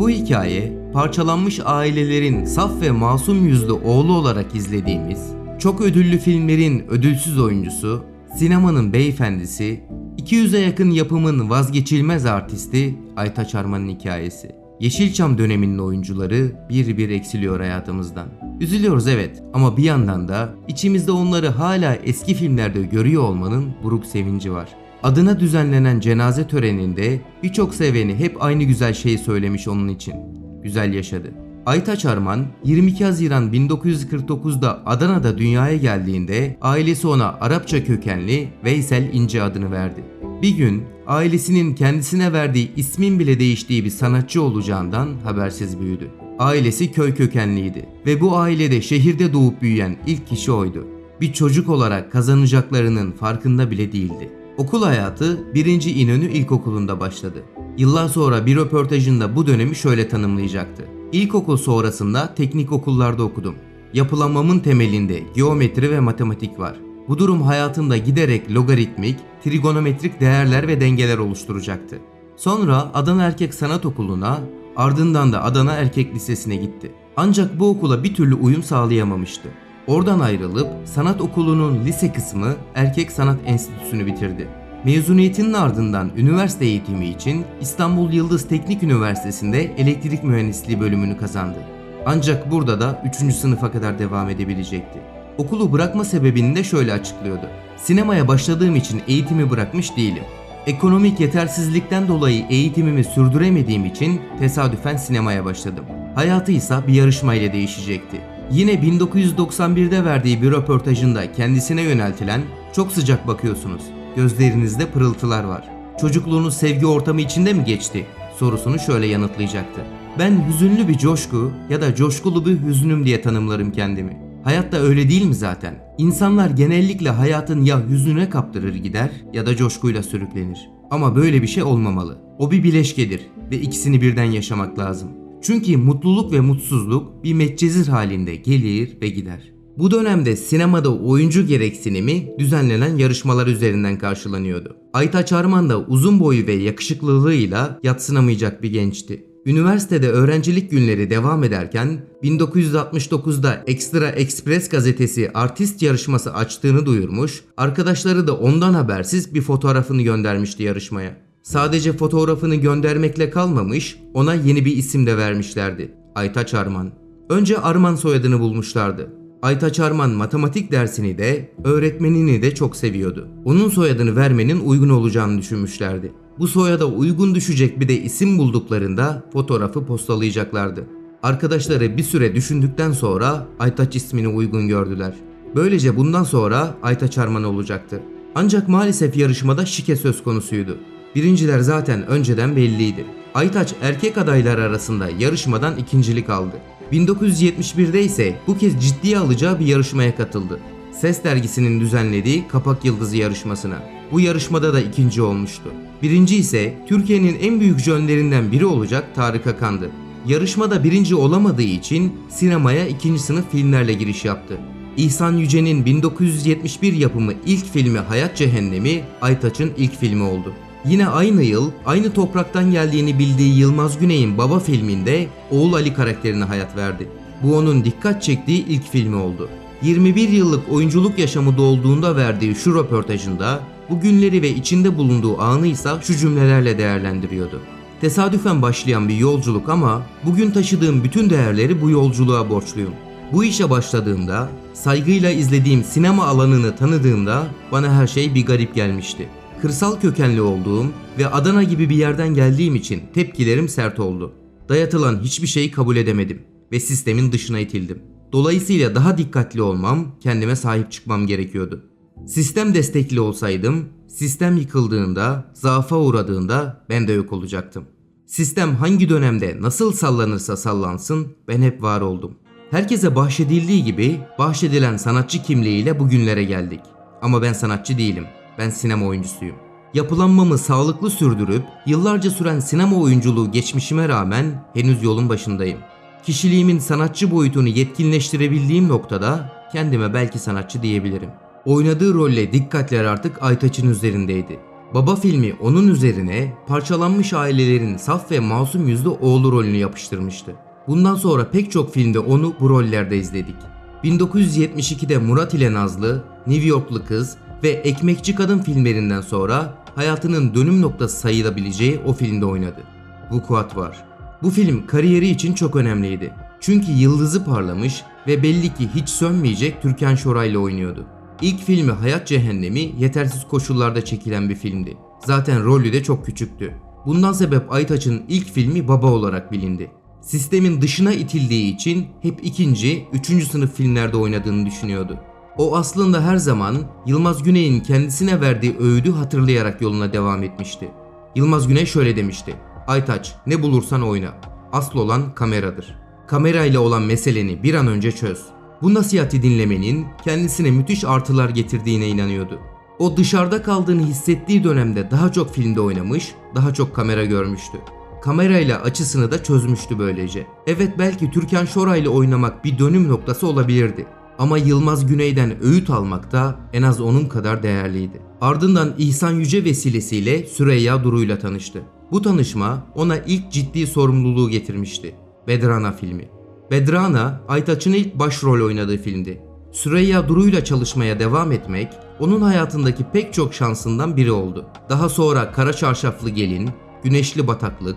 Bu hikaye parçalanmış ailelerin saf ve masum yüzlü oğlu olarak izlediğimiz, çok ödüllü filmlerin ödülsüz oyuncusu, sinemanın beyefendisi, 200'e yakın yapımın vazgeçilmez artisti Aytaç Arman'ın hikayesi. Yeşilçam döneminin oyuncuları bir bir eksiliyor hayatımızdan. Üzülüyoruz evet ama bir yandan da içimizde onları hala eski filmlerde görüyor olmanın buruk sevinci var. Adına düzenlenen cenaze töreninde birçok seveni hep aynı güzel şeyi söylemiş onun için. Güzel yaşadı. Aytaç Arman 22 Haziran 1949'da Adana'da dünyaya geldiğinde ailesi ona Arapça kökenli Veysel İnce adını verdi. Bir gün ailesinin kendisine verdiği ismin bile değiştiği bir sanatçı olacağından habersiz büyüdü. Ailesi köy kökenliydi ve bu ailede şehirde doğup büyüyen ilk kişi oydu. Bir çocuk olarak kazanacaklarının farkında bile değildi. Okul hayatı 1. İnönü İlkokulu'nda başladı. Yıllar sonra bir röportajında bu dönemi şöyle tanımlayacaktı. İlkokul sonrasında teknik okullarda okudum. Yapılanmamın temelinde geometri ve matematik var. Bu durum hayatımda giderek logaritmik, trigonometrik değerler ve dengeler oluşturacaktı. Sonra Adana Erkek Sanat Okulu'na, ardından da Adana Erkek Lisesi'ne gitti. Ancak bu okula bir türlü uyum sağlayamamıştı. Oradan ayrılıp sanat okulunun lise kısmı Erkek Sanat Enstitüsü'nü bitirdi. Mezuniyetinin ardından üniversite eğitimi için İstanbul Yıldız Teknik Üniversitesi'nde elektrik mühendisliği bölümünü kazandı. Ancak burada da 3. sınıfa kadar devam edebilecekti. Okulu bırakma sebebini de şöyle açıklıyordu. Sinemaya başladığım için eğitimi bırakmış değilim. Ekonomik yetersizlikten dolayı eğitimimi sürdüremediğim için tesadüfen sinemaya başladım. Hayatı ise bir yarışmayla değişecekti. Yine 1991'de verdiği bir röportajında kendisine yöneltilen "Çok sıcak bakıyorsunuz. Gözlerinizde pırıltılar var. Çocukluğunuz sevgi ortamı içinde mi geçti?" sorusunu şöyle yanıtlayacaktı. Ben hüzünlü bir coşku ya da coşkulu bir hüznüm diye tanımlarım kendimi. Hayat da öyle değil mi zaten? İnsanlar genellikle hayatın ya hüznüne kaptırır gider ya da coşkuyla sürüklenir. Ama böyle bir şey olmamalı. O bir bileşkedir ve ikisini birden yaşamak lazım. Çünkü mutluluk ve mutsuzluk bir metcezir halinde gelir ve gider. Bu dönemde sinemada oyuncu gereksinimi düzenlenen yarışmalar üzerinden karşılanıyordu. Aytaç Arman da uzun boyu ve yakışıklılığıyla yatsınamayacak bir gençti. Üniversitede öğrencilik günleri devam ederken 1969'da Extra Express gazetesi artist yarışması açtığını duyurmuş, arkadaşları da ondan habersiz bir fotoğrafını göndermişti yarışmaya. Sadece fotoğrafını göndermekle kalmamış, ona yeni bir isim de vermişlerdi. Aytaç Arman. Önce Arman soyadını bulmuşlardı. Aytaç Arman matematik dersini de, öğretmenini de çok seviyordu. Onun soyadını vermenin uygun olacağını düşünmüşlerdi. Bu soyada uygun düşecek bir de isim bulduklarında fotoğrafı postalayacaklardı. Arkadaşları bir süre düşündükten sonra Aytaç ismini uygun gördüler. Böylece bundan sonra Aytaç Arman olacaktı. Ancak maalesef yarışmada şike söz konusuydu. Birinciler zaten önceden belliydi. Aytaç erkek adaylar arasında yarışmadan ikincilik aldı. 1971'de ise bu kez ciddiye alacağı bir yarışmaya katıldı. Ses dergisinin düzenlediği Kapak Yıldızı yarışmasına. Bu yarışmada da ikinci olmuştu. Birinci ise Türkiye'nin en büyük jönlerinden biri olacak Tarık Akan'dı. Yarışmada birinci olamadığı için sinemaya ikinci sınıf filmlerle giriş yaptı. İhsan Yüce'nin 1971 yapımı ilk filmi Hayat Cehennemi Aytaç'ın ilk filmi oldu. Yine aynı yıl aynı topraktan geldiğini bildiği Yılmaz Güney'in Baba filminde oğul Ali karakterine hayat verdi. Bu onun dikkat çektiği ilk filmi oldu. 21 yıllık oyunculuk yaşamı dolduğunda verdiği şu röportajında bu günleri ve içinde bulunduğu anı ise şu cümlelerle değerlendiriyordu. Tesadüfen başlayan bir yolculuk ama bugün taşıdığım bütün değerleri bu yolculuğa borçluyum. Bu işe başladığımda, saygıyla izlediğim sinema alanını tanıdığımda bana her şey bir garip gelmişti. Kırsal kökenli olduğum ve Adana gibi bir yerden geldiğim için tepkilerim sert oldu. Dayatılan hiçbir şeyi kabul edemedim ve sistemin dışına itildim. Dolayısıyla daha dikkatli olmam, kendime sahip çıkmam gerekiyordu. Sistem destekli olsaydım, sistem yıkıldığında, zaafa uğradığında ben de yok olacaktım. Sistem hangi dönemde nasıl sallanırsa sallansın ben hep var oldum. Herkese bahşedildiği gibi bahşedilen sanatçı kimliğiyle bugünlere geldik. Ama ben sanatçı değilim. Ben sinema oyuncusuyum. Yapılanmamı sağlıklı sürdürüp yıllarca süren sinema oyunculuğu geçmişime rağmen henüz yolun başındayım. Kişiliğimin sanatçı boyutunu yetkinleştirebildiğim noktada kendime belki sanatçı diyebilirim. Oynadığı rolle dikkatler artık Aytaç'ın üzerindeydi. Baba filmi onun üzerine parçalanmış ailelerin saf ve masum yüzlü oğlu rolünü yapıştırmıştı. Bundan sonra pek çok filmde onu bu rollerde izledik. 1972'de Murat ile Nazlı, New Yorklu Kız ve Ekmekçi Kadın filmlerinden sonra hayatının dönüm noktası sayılabileceği o filmde oynadı. Vukuat var. Bu film kariyeri için çok önemliydi. Çünkü yıldızı parlamış ve belli ki hiç sönmeyecek Türkan Şoray ile oynuyordu. İlk filmi Hayat Cehennemi yetersiz koşullarda çekilen bir filmdi. Zaten rolü de çok küçüktü. Bundan sebep Aytaç'ın ilk filmi baba olarak bilindi. Sistemin dışına itildiği için hep ikinci, üçüncü sınıf filmlerde oynadığını düşünüyordu. O aslında her zaman Yılmaz Güney'in kendisine verdiği öğüdü hatırlayarak yoluna devam etmişti. Yılmaz Güney şöyle demişti. Aytaç ne bulursan oyna. Asıl olan kameradır. Kamerayla olan meseleni bir an önce çöz. Bu nasihati dinlemenin kendisine müthiş artılar getirdiğine inanıyordu. O dışarıda kaldığını hissettiği dönemde daha çok filmde oynamış, daha çok kamera görmüştü. Kamerayla açısını da çözmüştü böylece. Evet belki Türkan Şoray'la oynamak bir dönüm noktası olabilirdi. Ama Yılmaz Güney'den öğüt almak da en az onun kadar değerliydi. Ardından İhsan Yüce vesilesiyle Süreyya Duru'yla tanıştı. Bu tanışma ona ilk ciddi sorumluluğu getirmişti. Bedrana filmi. Bedrana, Aytaç'ın ilk başrol oynadığı filmdi. Süreyya Duru'yla çalışmaya devam etmek, onun hayatındaki pek çok şansından biri oldu. Daha sonra Kara Çarşaflı Gelin, Güneşli Bataklık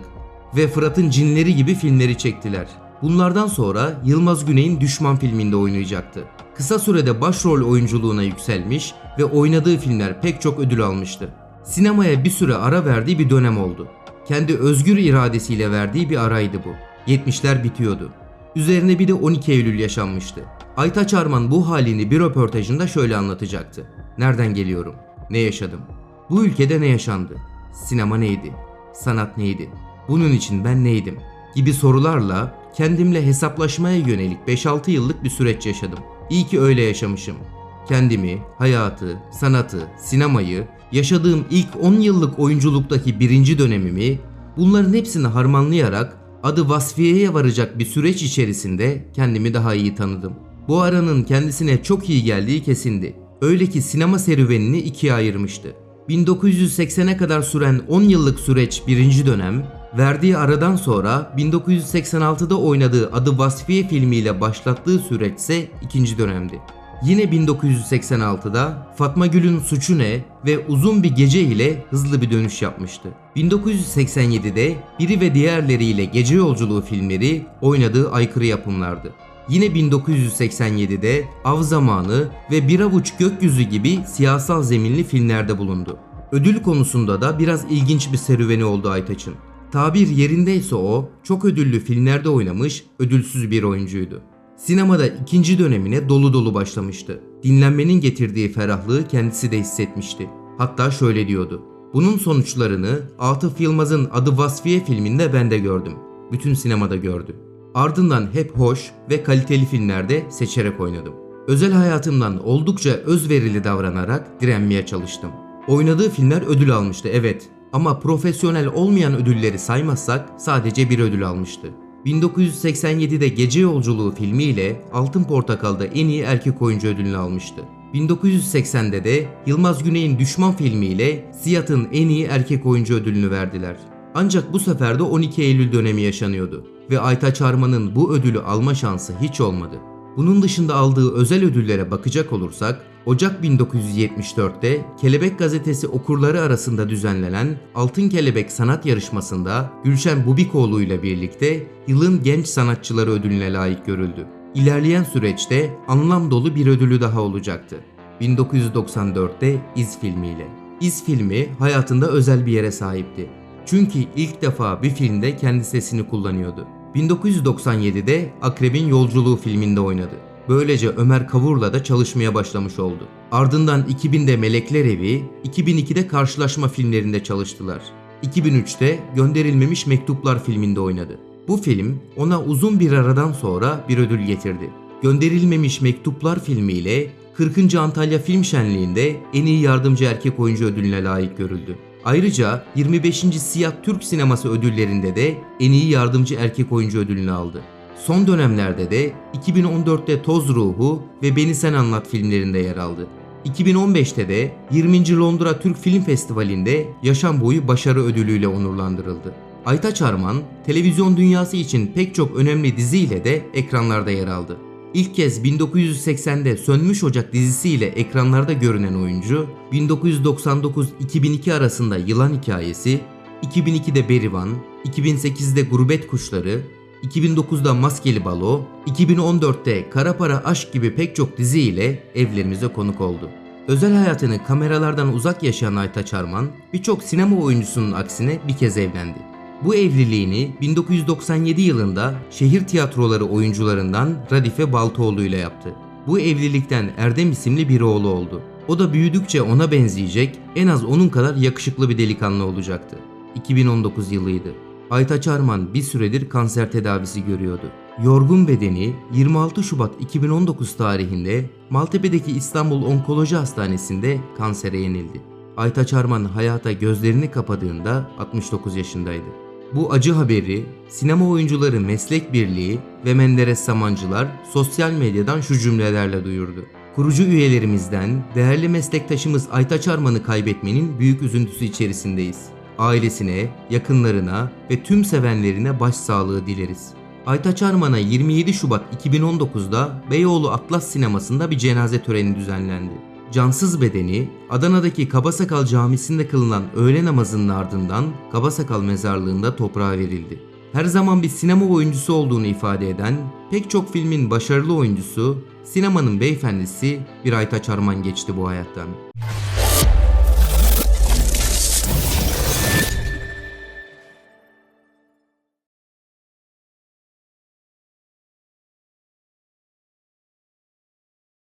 ve Fırat'ın Cinleri gibi filmleri çektiler. Bunlardan sonra Yılmaz Güney'in Düşman filminde oynayacaktı. Kısa sürede başrol oyunculuğuna yükselmiş ve oynadığı filmler pek çok ödül almıştı. Sinemaya bir süre ara verdiği bir dönem oldu. Kendi özgür iradesiyle verdiği bir araydı bu. 70'ler bitiyordu. Üzerine bir de 12 Eylül yaşanmıştı. Aytaç Arman bu halini bir röportajında şöyle anlatacaktı. Nereden geliyorum? Ne yaşadım? Bu ülkede ne yaşandı? Sinema neydi? Sanat neydi? Bunun için ben neydim? Gibi sorularla kendimle hesaplaşmaya yönelik 5-6 yıllık bir süreç yaşadım. İyi ki öyle yaşamışım. Kendimi, hayatı, sanatı, sinemayı, yaşadığım ilk 10 yıllık oyunculuktaki birinci dönemimi, bunların hepsini harmanlayarak adı vasfiyeye varacak bir süreç içerisinde kendimi daha iyi tanıdım. Bu aranın kendisine çok iyi geldiği kesindi. Öyle ki sinema serüvenini ikiye ayırmıştı. 1980'e kadar süren 10 yıllık süreç birinci dönem, verdiği aradan sonra 1986'da oynadığı Adı Vasfiye filmiyle başlattığı süreç ise ikinci dönemdi. Yine 1986'da Fatma Gül'ün Suçu Ne ve Uzun Bir Gece ile hızlı bir dönüş yapmıştı. 1987'de Biri ve Diğerleriyle Gece Yolculuğu filmleri oynadığı aykırı yapımlardı. Yine 1987'de Av Zamanı ve Bir Avuç Gökyüzü gibi siyasal zeminli filmlerde bulundu. Ödül konusunda da biraz ilginç bir serüveni oldu Aytaç'ın. Tabir yerindeyse o, çok ödüllü filmlerde oynamış, ödülsüz bir oyuncuydu. Sinemada ikinci dönemine dolu dolu başlamıştı. Dinlenmenin getirdiği ferahlığı kendisi de hissetmişti. Hatta şöyle diyordu. Bunun sonuçlarını Atıf Yılmaz'ın Adı Vasfiye filminde ben de gördüm. Bütün sinemada gördü. Ardından hep hoş ve kaliteli filmlerde seçerek oynadım. Özel hayatımdan oldukça özverili davranarak direnmeye çalıştım. Oynadığı filmler ödül almıştı evet ama profesyonel olmayan ödülleri saymazsak sadece bir ödül almıştı. 1987'de Gece Yolculuğu filmiyle Altın Portakal'da en iyi erkek oyuncu ödülünü almıştı. 1980'de de Yılmaz Güney'in Düşman filmiyle Siyat'ın en iyi erkek oyuncu ödülünü verdiler. Ancak bu sefer de 12 Eylül dönemi yaşanıyordu ve Aytaç Arman'ın bu ödülü alma şansı hiç olmadı. Bunun dışında aldığı özel ödüllere bakacak olursak, Ocak 1974'te Kelebek Gazetesi okurları arasında düzenlenen Altın Kelebek Sanat Yarışması'nda Gülşen Bubikoğlu ile birlikte yılın genç sanatçıları ödülüne layık görüldü. İlerleyen süreçte anlam dolu bir ödülü daha olacaktı. 1994'te İz filmiyle. İz filmi hayatında özel bir yere sahipti. Çünkü ilk defa bir filmde kendi sesini kullanıyordu. 1997'de Akrebin Yolculuğu filminde oynadı. Böylece Ömer Kavur'la da çalışmaya başlamış oldu. Ardından 2000'de Melekler Evi, 2002'de Karşılaşma filmlerinde çalıştılar. 2003'te Gönderilmemiş Mektuplar filminde oynadı. Bu film ona uzun bir aradan sonra bir ödül getirdi. Gönderilmemiş Mektuplar filmiyle 40. Antalya Film Şenliği'nde en iyi yardımcı erkek oyuncu ödülüne layık görüldü. Ayrıca 25. Siyah Türk Sineması ödüllerinde de en iyi yardımcı erkek oyuncu ödülünü aldı. Son dönemlerde de 2014'te Toz Ruhu ve Beni Sen Anlat filmlerinde yer aldı. 2015'te de 20. Londra Türk Film Festivali'nde yaşam boyu başarı ödülüyle onurlandırıldı. Aytaç Arman, televizyon dünyası için pek çok önemli diziyle de ekranlarda yer aldı. İlk kez 1980'de Sönmüş Ocak dizisiyle ekranlarda görünen oyuncu, 1999-2002 arasında Yılan Hikayesi, 2002'de Berivan, 2008'de Gurbet Kuşları, 2009'da Maskeli Balo, 2014'te Kara Para Aşk gibi pek çok dizi ile evlerimize konuk oldu. Özel hayatını kameralardan uzak yaşayan Aytaç Arman, birçok sinema oyuncusunun aksine bir kez evlendi. Bu evliliğini 1997 yılında şehir tiyatroları oyuncularından Radife Baltoğlu ile yaptı. Bu evlilikten Erdem isimli bir oğlu oldu. O da büyüdükçe ona benzeyecek, en az onun kadar yakışıklı bir delikanlı olacaktı. 2019 yılıydı. Aytaç Arman bir süredir kanser tedavisi görüyordu. Yorgun bedeni 26 Şubat 2019 tarihinde Maltepe'deki İstanbul Onkoloji Hastanesi'nde kansere yenildi. Aytaç Arman hayata gözlerini kapadığında 69 yaşındaydı. Bu acı haberi sinema oyuncuları meslek birliği ve Menderes Samancılar sosyal medyadan şu cümlelerle duyurdu. Kurucu üyelerimizden değerli meslektaşımız Aytaç Arman'ı kaybetmenin büyük üzüntüsü içerisindeyiz. Ailesine, yakınlarına ve tüm sevenlerine başsağlığı dileriz. Aytaç Arman'a 27 Şubat 2019'da Beyoğlu Atlas Sineması'nda bir cenaze töreni düzenlendi. Cansız bedeni Adana'daki Kabasakal Camisi'nde kılınan öğle namazının ardından Kabasakal mezarlığında toprağa verildi. Her zaman bir sinema oyuncusu olduğunu ifade eden, pek çok filmin başarılı oyuncusu, sinemanın beyefendisi bir Aytaç Arman geçti bu hayattan.